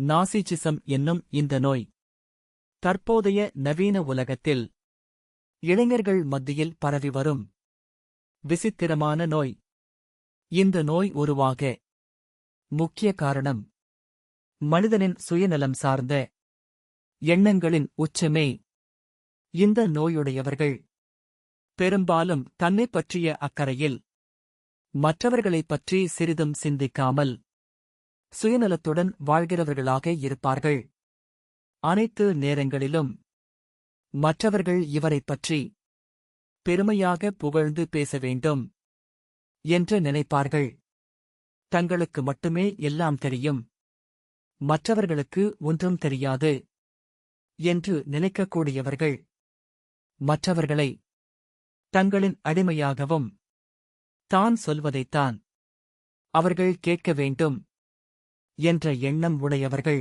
நாசிச்சிசம் என்னும் இந்த நோய். தற்போதைய நவீன உலகத்தில் இளைஞர்கள் மத்தியில் பரவி வரும் விசித்திரமான நோய். இந்த நோய் உருவாக முக்கிய காரணம் மனிதனின் சுயநலம் சார்ந்த எண்ணங்களின் உச்சமே. இந்த நோயுடையவர்கள் பெரும்பாலும் தன்னைப் பற்றிய அக்கறையில் மற்றவர்களைப் பற்றி சிறிதும் சிந்திக்காமல் சுயநலத்துடன் வாழ்கிறவர்களாக இருப்பார்கள். அனைத்து நேரங்களிலும் மற்றவர்கள் இவரைப் பற்றி பெருமையாக புகழ்ந்து பேச வேண்டும் என்று நினைப்பார்கள். தங்களுக்கு மட்டுமே எல்லாம் தெரியும். மற்றவர்களுக்கு ஒன்றும் தெரியாது என்று நினைக்கக்கூடியவர்கள் மற்றவர்களை தங்களின் அடிமையாகவும் தான் சொல்வதைத்தான் அவர்கள் கேட்க வேண்டும். என்ற எண்ணம் உடையவர்கள்.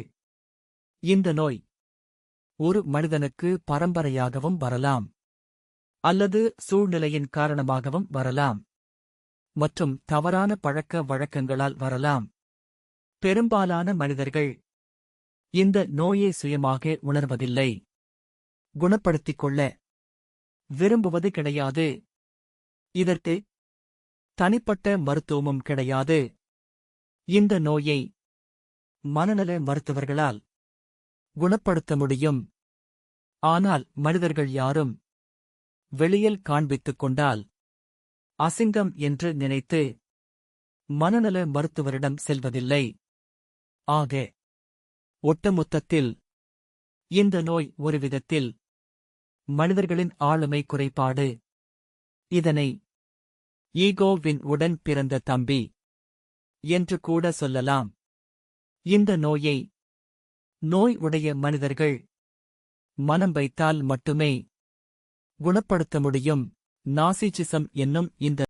இந்த நோய் ஒரு மனிதனுக்கு பரம்பரையாகவும் வரலாம். அல்லது சூழ்நிலையின் காரணமாகவும் வரலாம். மற்றும் தவறான பழக்க வழக்கங்களால் வரலாம். பெரும்பாலான மனிதர்கள் இந்த நோயை சுயமாக உணர்வதில்லை. குணப்படுத்திக் கொள்ள விரும்புவது கிடையாது. இதற்கு தனிப்பட்ட மருத்துவமும் கிடையாது. இந்த நோயை மனநல மருத்துவர்களால் குணப்படுத்த முடியும். ஆனால் மனிதர்கள் யாரும் வெளியில் காண்பித்துக் கொண்டால் அசிங்கம் என்று நினைத்து மனநல மருத்துவரிடம் செல்வதில்லை. ஆக ஒட்டுமொத்தத்தில் இந்த நோய் ஒரு விதத்தில் மனிதர்களின் ஆளுமை குறைபாடு. இதனை ஈகோவின் உடன் பிறந்த தம்பி என்று கூட சொல்லலாம். இந்த நோயை நோய் உடைய மனிதர்கள் மனம் வைத்தால் மட்டுமே குணப்படுத்த முடியும். நாசிச்சிசம் என்னும் இந்த